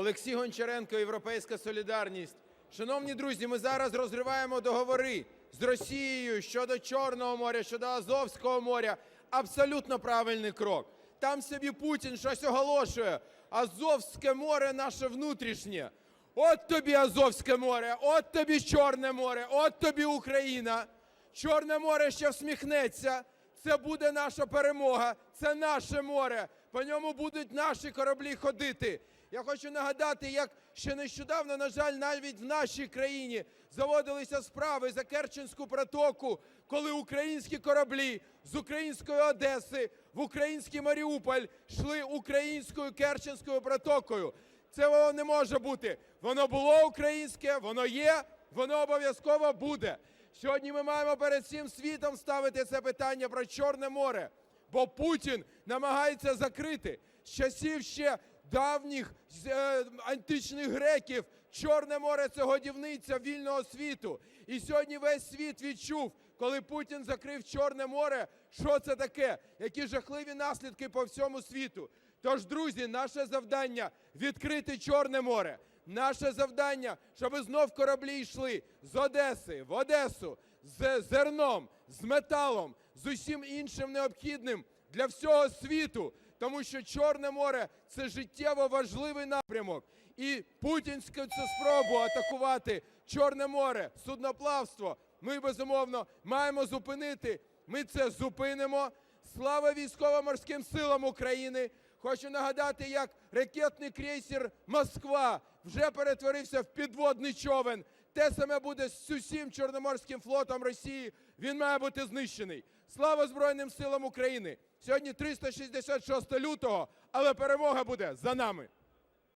Олексій Гончаренко, Європейська Солідарність. Шановні друзі, ми зараз розриваємо договори з Росією щодо Чорного моря, щодо Азовського моря. Абсолютно правильний крок. Там собі Путін щось оголошує. Азовське море наше внутрішнє. От тобі Азовське море, от тобі Чорне море, от тобі Україна. Чорне море ще всміхнеться. Це буде наша перемога, це наше море. По ньому будуть наші кораблі ходити. Я хочу нагадати, як ще нещодавно, на жаль, навіть в нашій країні заводилися справи за Керченську протоку, коли українські кораблі з української Одеси в український Маріуполь йшли українською Керченською протокою. Цього не може бути. Воно було українське, воно є, воно обов'язково буде. Сьогодні ми маємо перед всім світом ставити це питання про Чорне море, бо Путін намагається закрити з часів ще давніх е, античних греків. Чорне море це годівниця вільного світу. І сьогодні весь світ відчув, коли Путін закрив Чорне море, що це таке, які жахливі наслідки по всьому світу. Тож, друзі, наше завдання відкрити Чорне море. Наше завдання, щоб знов кораблі йшли з Одеси в Одесу, з зерном, з металом, з усім іншим необхідним для всього світу. Тому що Чорне море це життєво важливий напрямок. І путінську цю спробу атакувати Чорне море, судноплавство, ми безумовно маємо зупинити. Ми це зупинимо. Слава військово-морським силам України! Хочу нагадати, як ракетний крейсер Москва вже перетворився в підводний човен. Те саме буде з усім Чорноморським флотом Росії. Він має бути знищений. Слава Збройним силам України! Сьогодні 366 лютого, але перемога буде за нами.